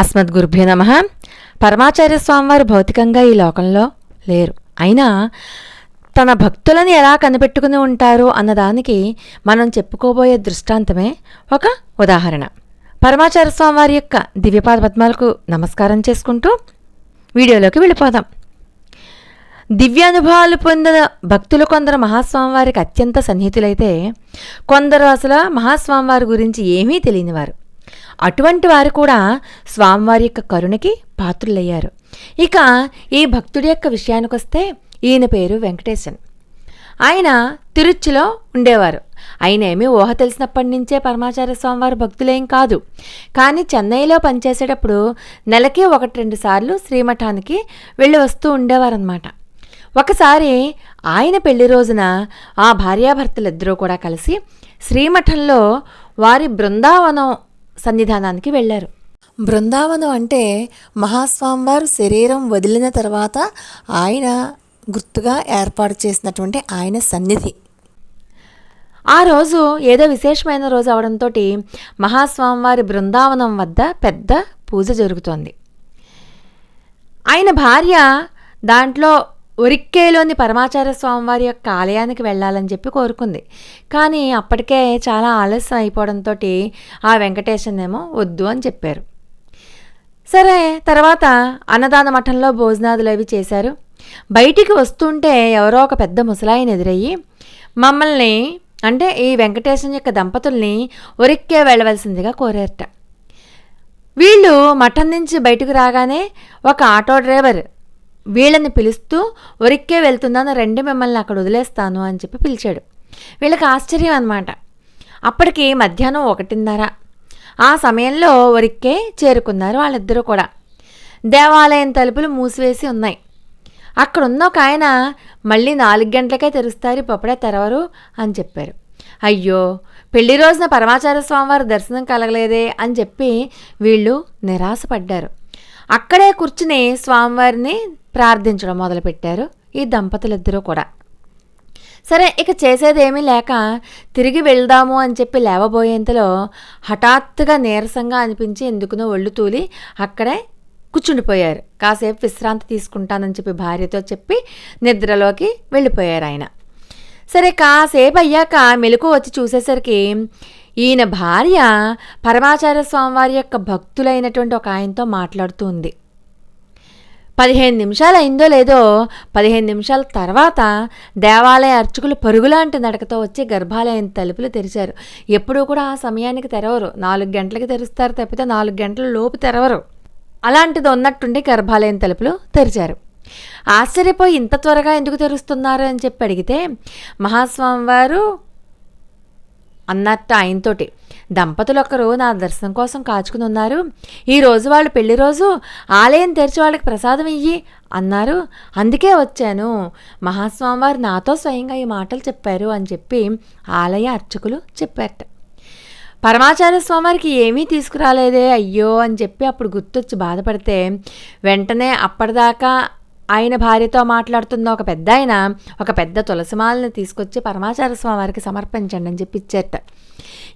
అస్మద్గురుభ్యో నమ. పరమాచార్య స్వామివారు భౌతికంగా ఈ లోకంలో లేరు. అయినా తన భక్తులను ఎలా కనిపెట్టుకుని ఉంటారు అన్నదానికి మనం చెప్పుకోబోయే దృష్టాంతమే ఒక ఉదాహరణ. పరమాచార్య స్వామివారి యొక్క దివ్యపాద పద్మాలకు నమస్కారం చేసుకుంటూ వీడియోలోకి వెళ్ళిపోదాం. దివ్యానుభవాలు పొందిన భక్తులు కొందరు మహాస్వామివారికి అత్యంత సన్నిహితులైతే కొందరు అసలు మహాస్వామివారి గురించి ఏమీ తెలియనివారు. అటువంటి వారు కూడా స్వామివారి యొక్క కరుణకి పాత్రులయ్యారు. ఇక ఈ భక్తుడి యొక్క విషయానికొస్తే ఈయన పేరు వెంకటేశన్. ఆయన తిరుచ్చిలో ఉండేవారు. ఆయన ఏమీ ఊహ తెలిసినప్పటి నుంచే పరమాచార్య స్వామివారి భక్తులేం కాదు. కానీ చెన్నైలో పనిచేసేటప్పుడు నెలకి ఒకటి రెండు సార్లు శ్రీమఠానికి వెళ్ళి వస్తూ ఉండేవారనమాట ఒకసారి ఆయన పెళ్ళి రోజున ఆ భార్యాభర్తలిద్దరూ కూడా కలిసి శ్రీమఠంలో వారి బృందావనం సన్నిధానానికి వెళ్ళారు. బృందావనం అంటే మహాస్వామివారు శరీరం వదిలిన తర్వాత ఆయన గుర్తుగా ఏర్పాటు చేసినటువంటి ఆయన సన్నిధి. ఆ రోజు ఏదో విశేషమైన రోజు అవడంతో మహాస్వామివారి బృందావనం వద్ద పెద్ద పూజ జరుగుతోంది. ఆయన భార్య దాంట్లో ఒరిక్కేలోని పరమాచార్య స్వామివారి యొక్క ఆలయానికి వెళ్ళాలని చెప్పి కోరుకుంది. కానీ అప్పటికే చాలా ఆలస్యం అయిపోవడంతో ఆ వెంకటేశన్ ఏమో వద్దు అని చెప్పారు. సరే తర్వాత అన్నదాన మఠంలో భోజనాదులు అవి చేశారు. బయటికి వస్తుంటే ఎవరో ఒక పెద్ద ముసలాయిని ఎదురయ్యి మమ్మల్ని అంటే ఈ వెంకటేశం యొక్క దంపతుల్ని ఒరిక్కే వెళ్ళవలసిందిగా కోరారట. వీళ్ళు మఠం నుంచి బయటకు రాగానే ఒక ఆటో డ్రైవర్ వీళ్ళని పిలుస్తూ ఒరిక్కే వెళ్తున్నాను రెండు మిమ్మల్ని అక్కడ వదిలేస్తాను అని చెప్పి పిలిచాడు. వీళ్ళకి ఆశ్చర్యం అనమాట అప్పటికి మధ్యాహ్నం ఒకటిన్నర. ఆ సమయంలో ఒరిక్కే చేరుకున్నారు వాళ్ళిద్దరూ కూడా. దేవాలయం తలుపులు మూసివేసి ఉన్నాయి. అక్కడ ఉన్న ఒక ఆయన మళ్ళీ నాలుగు గంటలకే తెరుస్తారు ఇప్పుడే తెరవరు అని చెప్పారు. అయ్యో పెళ్ళి రోజున పరమాచార్య స్వామివారి దర్శనం కలగలేదే అని చెప్పి వీళ్ళు నిరాశపడ్డారు. అక్కడే కూర్చుని స్వామివారిని ప్రార్థించడం మొదలుపెట్టారు ఈ దంపతులిద్దరూ కూడా. సరే ఇక చేసేదేమీ లేక తిరిగి వెళ్దాము అని చెప్పి లేవబోయేంతలో హఠాత్తుగా నీరసంగా అనిపించి ఎందుకునో ఒళ్ళు తూలి అక్కడే కూర్చుండిపోయారు. కాసేపు విశ్రాంతి తీసుకుంటానని చెప్పి భార్యతో చెప్పి నిద్రలోకి వెళ్ళిపోయారు ఆయన. సరే కాసేపు అయ్యాక మెలకు వచ్చి చూసేసరికి ఈయన భార్య పరమాచార్య స్వామివారి యొక్క భక్తులైనటువంటి ఒక ఆయనతో మాట్లాడుతూ ఉంది పదిహేను నిమిషాలు అయిందో లేదో పదిహేను నిమిషాల తర్వాత దేవాలయ అర్చకులు పరుగులాంటి నడకతో వచ్చి గర్భాలయం తలుపులు తెరిచారు. ఎప్పుడూ కూడా ఆ సమయానికి తెరవరు. నాలుగు గంటలకి తెరుస్తారు తప్పితే నాలుగు గంటల లోపు తెరవరు. అలాంటిది ఉన్నట్టుండి గర్భాలయం తలుపులు తెరిచారు. ఆశ్చర్యపోయి ఇంత త్వరగా ఎందుకు తెరుస్తున్నారు అని చెప్పి అడిగితే మహాస్వామి వారు అన్నట్టు ఆయనతోటి దంపతులు ఒకరు నా దర్శనం కోసం కాచుకుని ఉన్నారు. ఈరోజు వాళ్ళు పెళ్ళి రోజు ఆలయం తెరిచి వాళ్ళకి ప్రసాదం ఇయ్యి అన్నారు. అందుకే వచ్చాను. మహాస్వామివారు నాతో స్వయంగా ఈ మాటలు చెప్పారు అని చెప్పి ఆలయ అర్చకులు చెప్పారట. పరమాచార్య స్వామివారికి ఏమీ తీసుకురాలేదే అయ్యో అని చెప్పి అప్పుడు గుర్తొచ్చి బాధపడితే వెంటనే అప్పటిదాకా ఆయన భార్యతో మాట్లాడుతున్న ఒక పెద్ద ఆయన ఒక పెద్ద తులసిమాలని తీసుకొచ్చి పరమాచార్య స్వామివారికి సమర్పించండి అని చెప్పి ఇచ్చేట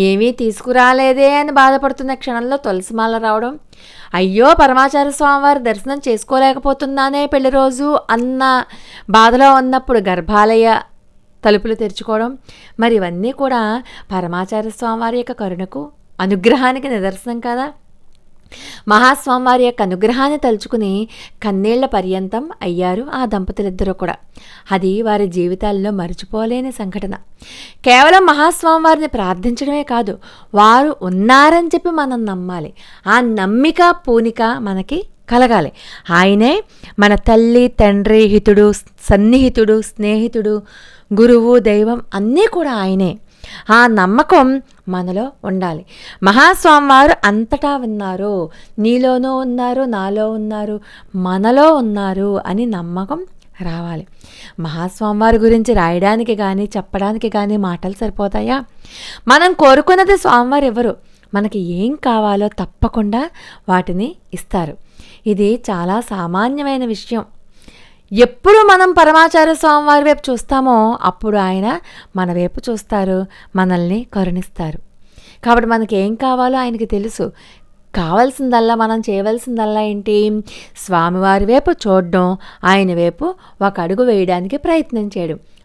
ఏమీ తీసుకురాలేదే అని బాధపడుతున్న క్షణంలో తులసిమాల రావడం అయ్యో పరమాచార్య స్వామివారి దర్శనం చేసుకోలేకపోతున్నానే పెళ్ళి రోజు అన్న బాధలో ఉన్నప్పుడు గర్భాలయ తలుపులు తెరుచుకోవడం మరి ఇవన్నీ కూడా పరమాచార స్వామివారి యొక్క కరుణకు అనుగ్రహానికి నిదర్శనం కదా? మహాస్వామివారి యొక్క అనుగ్రహాన్ని తలుచుకుని కన్నీళ్ళ పర్యంతం అయ్యారు ఆ దంపతులిద్దరూ కూడా. అది వారి జీవితాల్లో మర్చిపోలేని సంఘటన. కేవలం మహాస్వామివారిని ప్రార్థించడమే కాదు వారు ఉన్నారని చెప్పి మనం నమ్మాలి. ఆ నమ్మిక పూనిక మనకి కలగాలి. ఆయనే మన తల్లి తండ్రి హితుడు సన్నిహితుడు స్నేహితుడు గురువు దైవం అన్నీ కూడా ఆయనే. ఆ నమ్మకం మనలో ఉండాలి. మహాస్వామివారు అంతటా ఉన్నారు. నీలోనూ ఉన్నారు నాలో ఉన్నారు మనలో ఉన్నారు అని నమ్మకం రావాలి. మహాస్వామివారి గురించి రాయడానికి కానీ చెప్పడానికి కానీ మాటలు సరిపోతాయా? మనం కోరుకున్నది స్వామివారు ఎవరు? మనకి ఏం కావాలో తప్పకుండా వాటిని ఇస్తారు. ఇది చాలా సామాన్యమైన విషయం. ఎప్పుడు మనం పరమాచార్య స్వామివారి వైపు చూస్తామో అప్పుడు ఆయన మన వైపు చూస్తారు మనల్ని కరుణిస్తారు. కాబట్టి మనకి ఏం కావాలో ఆయనకి తెలుసు. కావాల్సిందల్లా మనం చేయవలసిందల్లా ఏంటి? స్వామివారి వైపు చూడడం ఆయన వైపు ఒక అడుగు వేయడానికి ప్రయత్నం చేయడం.